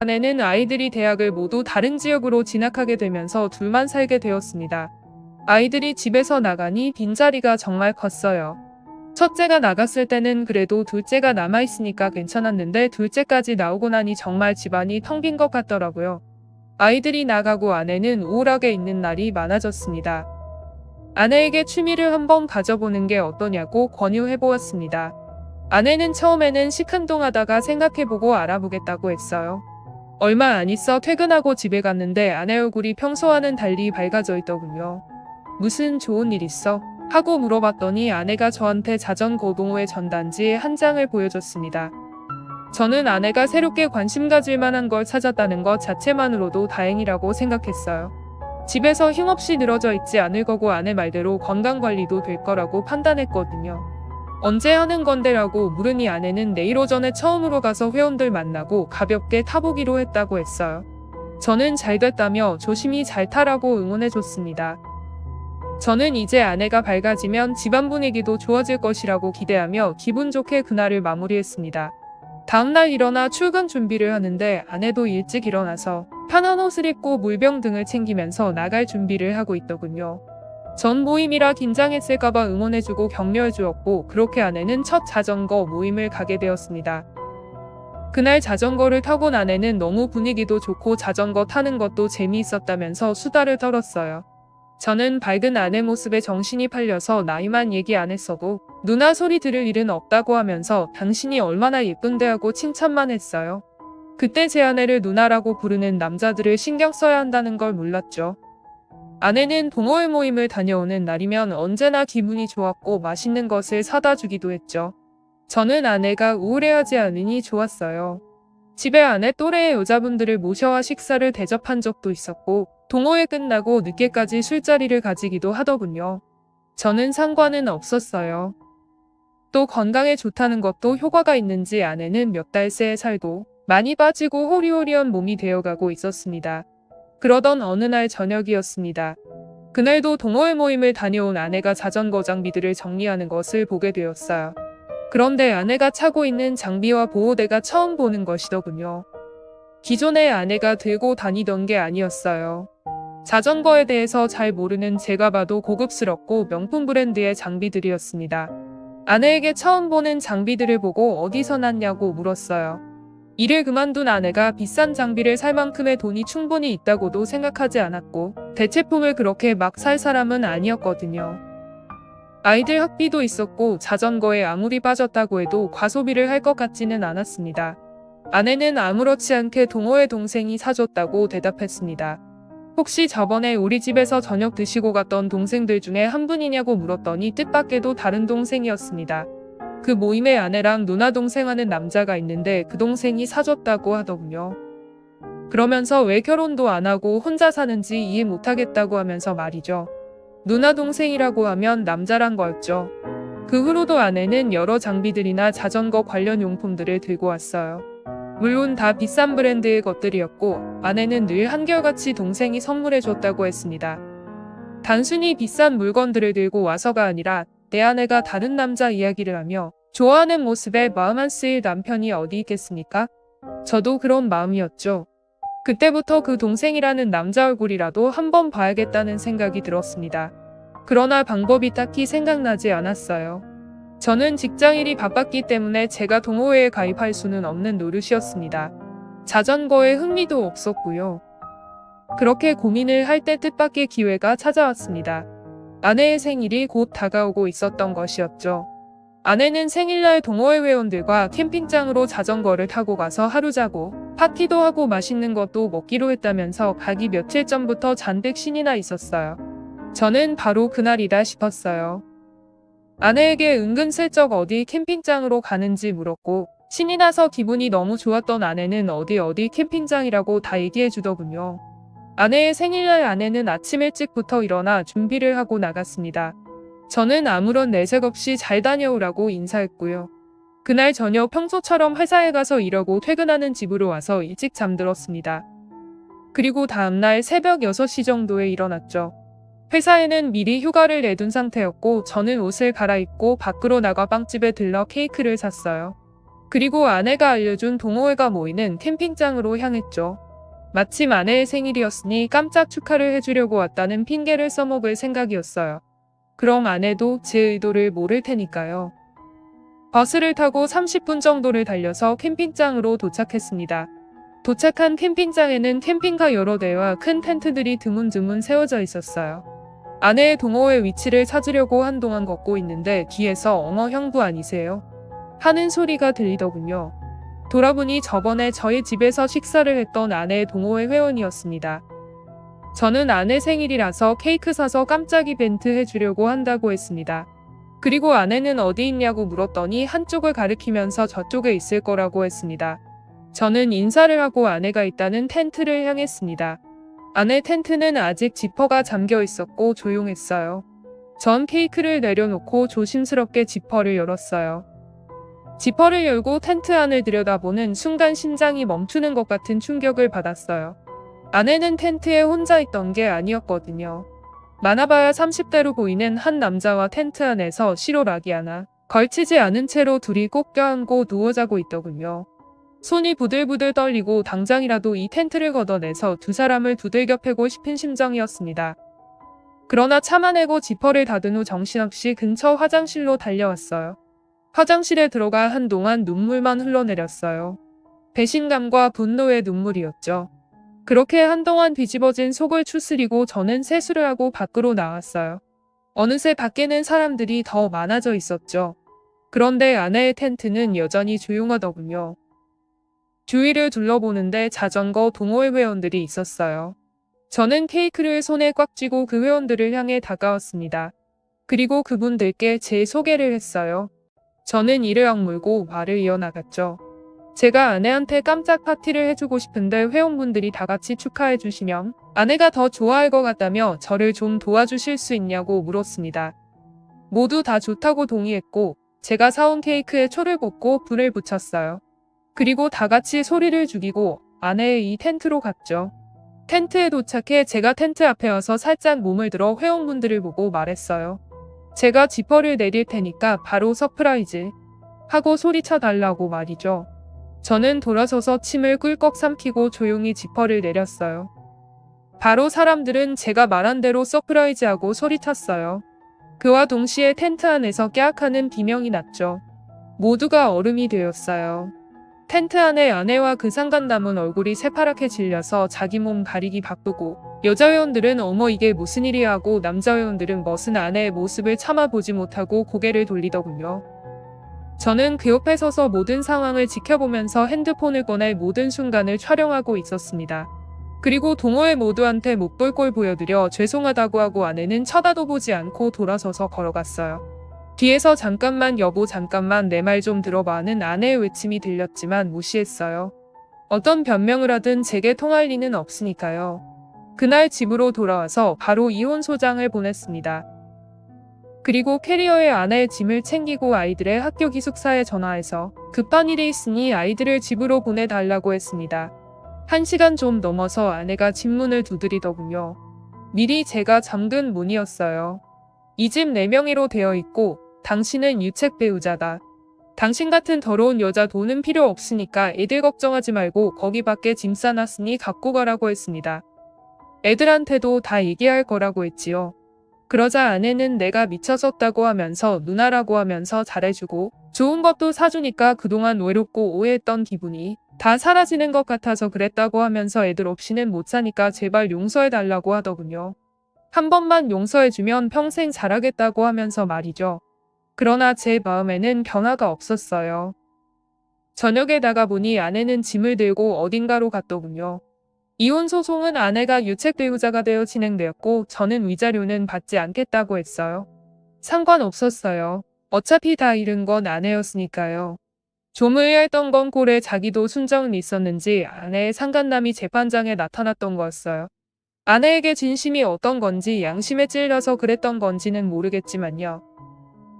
아내는 아이들이 대학을 모두 다른 지역으로 진학하게 되면서 둘만 살게 되었습니다. 아이들이 집에서 나가니 빈자리가 정말 컸어요. 첫째가 나갔을 때는 그래도 둘째가 남아있으니까 괜찮았는데 둘째까지 나오고 나니 정말 집안이 텅 빈 것 같더라고요. 아이들이 나가고 아내는 우울하게 있는 날이 많아졌습니다. 아내에게 취미를 한번 가져보는 게 어떠냐고 권유해보았습니다. 아내는 처음에는 시큰둥하다가 생각해보고 알아보겠다고 했어요. 얼마 안 있어 퇴근하고 집에 갔는데 아내 얼굴이 평소와는 달리 밝아져 있더군요. 무슨 좋은 일 있어? 하고 물어봤더니 아내가 저한테 자전거 동호회 전단지 한 장을 보여줬습니다. 저는 아내가 새롭게 관심 가질 만한 걸 찾았다는 것 자체만으로도 다행이라고 생각했어요. 집에서 힘없이 늘어져 있지 않을 거고 아내 말대로 건강 관리도 될 거라고 판단했거든요. 언제 하는 건데라고 물으니 아내는 내일 오전에 처음으로 가서 회원들 만나고 가볍게 타보기로 했다고 했어요. 저는 잘 됐다며 조심히 잘 타라고 응원해줬습니다. 저는 이제 아내가 밝아지면 집안 분위기도 좋아질 것이라고 기대하며 기분 좋게 그날을 마무리했습니다. 다음날 일어나 출근 준비를 하는데 아내도 일찍 일어나서 편한 옷을 입고 물병 등을 챙기면서 나갈 준비를 하고 있더군요. 전 모임이라 긴장했을까봐 응원해주고 격려해주었고 그렇게 아내는 첫 자전거 모임을 가게 되었습니다. 그날 자전거를 타고 아내는 너무 분위기도 좋고 자전거 타는 것도 재미있었다면서 수다를 떨었어요. 저는 밝은 아내 모습에 정신이 팔려서 나이만 얘기 안 했어도 누나 소리 들을 일은 없다고 하면서 당신이 얼마나 예쁜데 하고 칭찬만 했어요. 그때 제 아내를 누나라고 부르는 남자들을 신경 써야 한다는 걸 몰랐죠. 아내는 동호회 모임을 다녀오는 날이면 언제나 기분이 좋았고 맛있는 것을 사다 주기도 했죠. 저는 아내가 우울해하지 않으니 좋았어요. 집에 아내 또래의 여자분들을 모셔와 식사를 대접한 적도 있었고 동호회 끝나고 늦게까지 술자리를 가지기도 하더군요. 저는 상관은 없었어요. 또 건강에 좋다는 것도 효과가 있는지 아내는 몇 달 새 살고 많이 빠지고 호리호리한 몸이 되어가고 있었습니다. 그러던 어느 날 저녁이었습니다. 그날도 동호회 모임을 다녀온 아내가 자전거 장비들을 정리하는 것을 보게 되었어요. 그런데 아내가 차고 있는 장비와 보호대가 처음 보는 것이더군요. 기존에 아내가 들고 다니던 게 아니었어요. 자전거에 대해서 잘 모르는 제가 봐도 고급스럽고 명품 브랜드의 장비들이었습니다. 아내에게 처음 보는 장비들을 보고 어디서 났냐고 물었어요. 일을 그만둔 아내가 비싼 장비를 살 만큼의 돈이 충분히 있다고도 생각하지 않았고 대체품을 그렇게 막 살 사람은 아니었거든요. 아이들 학비도 있었고 자전거에 아무리 빠졌다고 해도 과소비를 할 것 같지는 않았습니다. 아내는 아무렇지 않게 동호회 동생이 사줬다고 대답했습니다. 혹시 저번에 우리 집에서 저녁 드시고 갔던 동생들 중에 한 분이냐고 물었더니 뜻밖에도 다른 동생이었습니다. 그 모임에 아내랑 누나 동생 하는 남자가 있는데 그 동생이 사줬다고 하더군요. 그러면서 왜 결혼도 안 하고 혼자 사는지 이해 못하겠다고 하면서 말이죠. 누나 동생이라고 하면 남자란 거였죠. 그 후로도 아내는 여러 장비들이나 자전거 관련 용품들을 들고 왔어요. 물론 다 비싼 브랜드의 것들이었고 아내는 늘 한결같이 동생이 선물해 줬다고 했습니다. 단순히 비싼 물건들을 들고 와서가 아니라 내 아내가 다른 남자 이야기를 하며 좋아하는 모습에 마음 안 쓰일 남편이 어디 있겠습니까? 저도 그런 마음이었죠. 그때부터 그 동생이라는 남자 얼굴이라도 한번 봐야겠다는 생각이 들었습니다. 그러나 방법이 딱히 생각나지 않았어요. 저는 직장일이 바빴기 때문에 제가 동호회에 가입할 수는 없는 노릇이었습니다. 자전거에 흥미도 없었고요. 그렇게 고민을 할 때 뜻밖의 기회가 찾아왔습니다. 아내의 생일이 곧 다가오고 있었던 것이었죠. 아내는 생일날 동호회 회원들과 캠핑장으로 자전거를 타고 가서 하루 자고 파티도 하고 맛있는 것도 먹기로 했다면서 가기 며칠 전부터 잔뜩 신이 나 있었어요. 저는 바로 그날이다 싶었어요. 아내에게 은근슬쩍 어디 캠핑장으로 가는지 물었고 신이 나서 기분이 너무 좋았던 아내는 어디 어디 캠핑장이라고 다 얘기해 주더군요. 아내의 생일날 아내는 아침 일찍부터 일어나 준비를 하고 나갔습니다. 저는 아무런 내색 없이 잘 다녀오라고 인사했고요. 그날 저녁 평소처럼 회사에 가서 일하고 퇴근하는 집으로 와서 일찍 잠들었습니다. 그리고 다음날 새벽 6시 정도에 일어났죠. 회사에는 미리 휴가를 내둔 상태였고 저는 옷을 갈아입고 밖으로 나가 빵집에 들러 케이크를 샀어요. 그리고 아내가 알려준 동호회가 모이는 캠핑장으로 향했죠. 마침 아내의 생일이었으니 깜짝 축하를 해주려고 왔다는 핑계를 써먹을 생각이었어요. 그럼 아내도 제 의도를 모를 테니까요. 버스를 타고 30분 정도를 달려서 캠핑장으로 도착했습니다. 도착한 캠핑장에는 캠핑카 여러 대와 큰 텐트들이 드문드문 세워져 있었어요. 아내의 동호회 위치를 찾으려고 한동안 걷고 있는데 뒤에서 어머 형부 아니세요? 하는 소리가 들리더군요. 돌아보니 저번에 저희 집에서 식사를 했던 아내의 동호회 회원이었습니다. 저는 아내 생일이라서 케이크 사서 깜짝 이벤트 해주려고 한다고 했습니다. 그리고 아내는 어디 있냐고 물었더니 한쪽을 가리키면서 저쪽에 있을 거라고 했습니다. 저는 인사를 하고 아내가 있다는 텐트를 향했습니다. 아내 텐트는 아직 지퍼가 잠겨 있었고 조용했어요. 전 케이크를 내려놓고 조심스럽게 지퍼를 열었어요. 지퍼를 열고 텐트 안을 들여다보는 순간 심장이 멈추는 것 같은 충격을 받았어요. 아내는 텐트에 혼자 있던 게 아니었거든요. 많아봐야 30대로 보이는 한 남자와 텐트 안에서 시로락이 하나 걸치지 않은 채로 둘이 꼭 껴안고 누워 자고 있더군요. 손이 부들부들 떨리고 당장이라도 이 텐트를 걷어내서 두 사람을 두들겨 패고 싶은 심정이었습니다. 그러나 참아내고 지퍼를 닫은 후 정신없이 근처 화장실로 달려왔어요. 화장실에 들어가 한동안 눈물만 흘러내렸어요. 배신감과 분노의 눈물이었죠. 그렇게 한동안 뒤집어진 속을 추스리고 저는 세수를 하고 밖으로 나왔어요. 어느새 밖에는 사람들이 더 많아져 있었죠. 그런데 아내의 텐트는 여전히 조용하더군요. 주위를 둘러보는데 자전거 동호회 회원들이 있었어요. 저는 케이크를 손에 꽉 쥐고 그 회원들을 향해 다가왔습니다. 그리고 그분들께 제 소개를 했어요. 저는 이를 악물고 말을 이어나갔죠. 제가 아내한테 깜짝 파티를 해주고 싶은데 회원분들이 다 같이 축하해 주시면 아내가 더 좋아할 것 같다며 저를 좀 도와주실 수 있냐고 물었습니다. 모두 다 좋다고 동의했고 제가 사온 케이크에 초를 꽂고 불을 붙였어요. 그리고 다 같이 소리를 죽이고 아내의 이 텐트로 갔죠. 텐트에 도착해 제가 텐트 앞에 와서 살짝 몸을 들어 회원분들을 보고 말했어요. 제가 지퍼를 내릴 테니까 바로 서프라이즈 하고 소리쳐 달라고 말이죠. 저는 돌아서서 침을 꿀꺽 삼키고 조용히 지퍼를 내렸어요. 바로 사람들은 제가 말한 대로 서프라이즈하고 소리쳤어요. 그와 동시에 텐트 안에서 깨악하는 비명이 났죠. 모두가 얼음이 되었어요. 텐트 안에 아내와 그 상간 남은 얼굴이 새파랗게 질려서 자기 몸 가리기 바쁘고 여자 회원들은 어머 이게 무슨 일이야 하고 남자 회원들은 멋은 아내의 모습을 참아보지 못하고 고개를 돌리더군요. 저는 그 옆에 서서 모든 상황을 지켜보면서 핸드폰을 꺼내 모든 순간을 촬영하고 있었습니다. 그리고 동호회 모두한테 못볼꼴 보여드려 죄송하다고 하고 아내는 쳐다도 보지 않고 돌아서서 걸어갔어요. 뒤에서 잠깐만 여보 잠깐만 내 말 좀 들어봐는 아내의 외침이 들렸지만 무시했어요. 어떤 변명을 하든 제게 통할 리는 없으니까요. 그날 집으로 돌아와서 바로 이혼 소장을 보냈습니다. 그리고 캐리어에 아내의 짐을 챙기고 아이들의 학교 기숙사에 전화해서 급한 일이 있으니 아이들을 집으로 보내달라고 했습니다. 한 시간 좀 넘어서 아내가 집문을 두드리더군요. 미리 제가 잠근 문이었어요. 이 집 4명이로 되어 있고 당신은 유책 배우자다. 당신 같은 더러운 여자 돈은 필요 없으니까 애들 걱정하지 말고 거기 밖에 짐 싸놨으니 갖고 가라고 했습니다. 애들한테도 다 얘기할 거라고 했지요. 그러자 아내는 내가 미쳐섰다고 하면서 누나라고 하면서 잘해주고 좋은 것도 사주니까 그동안 외롭고 오해했던 기분이 다 사라지는 것 같아서 그랬다고 하면서 애들 없이는 못 사니까 제발 용서해달라고 하더군요. 한 번만 용서해주면 평생 잘하겠다고 하면서 말이죠. 그러나 제 마음에는 변화가 없었어요. 저녁에 나가보니 아내는 짐을 들고 어딘가로 갔더군요. 이혼 소송은 아내가 유책 배우자가 되어 진행되었고 저는 위자료는 받지 않겠다고 했어요. 상관없었어요. 어차피 다 잃은 건 아내였으니까요. 좀 의아했던 건 꼴에 자기도 순정은 있었는지 아내의 상간남이 재판장에 나타났던 거였어요. 아내에게 진심이 어떤 건지 양심에 찔려서 그랬던 건지는 모르겠지만요.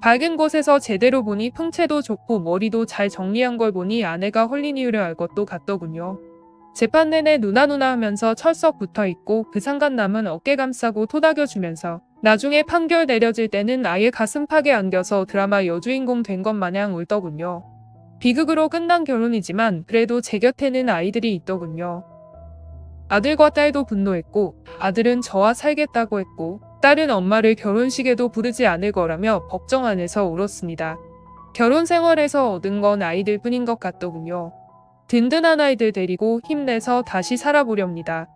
밝은 곳에서 제대로 보니 풍채도 좋고 머리도 잘 정리한 걸 보니 아내가 홀린 이유를 알 것도 같더군요. 재판 내내 누나 누나 하면서 철썩 붙어 있고 그 상간남은 어깨 감싸고 토닥여 주면서 나중에 판결 내려질 때는 아예 가슴팍에 안겨서 드라마 여주인공 된 것 마냥 울더군요. 비극으로 끝난 결혼이지만 그래도 제 곁에는 아이들이 있더군요. 아들과 딸도 분노했고 아들은 저와 살겠다고 했고 딸은 엄마를 결혼식에도 부르지 않을 거라며 법정 안에서 울었습니다. 결혼 생활에서 얻은 건 아이들 뿐인 것 같더군요. 든든한 아이들 데리고 힘내서 다시 살아보렵니다.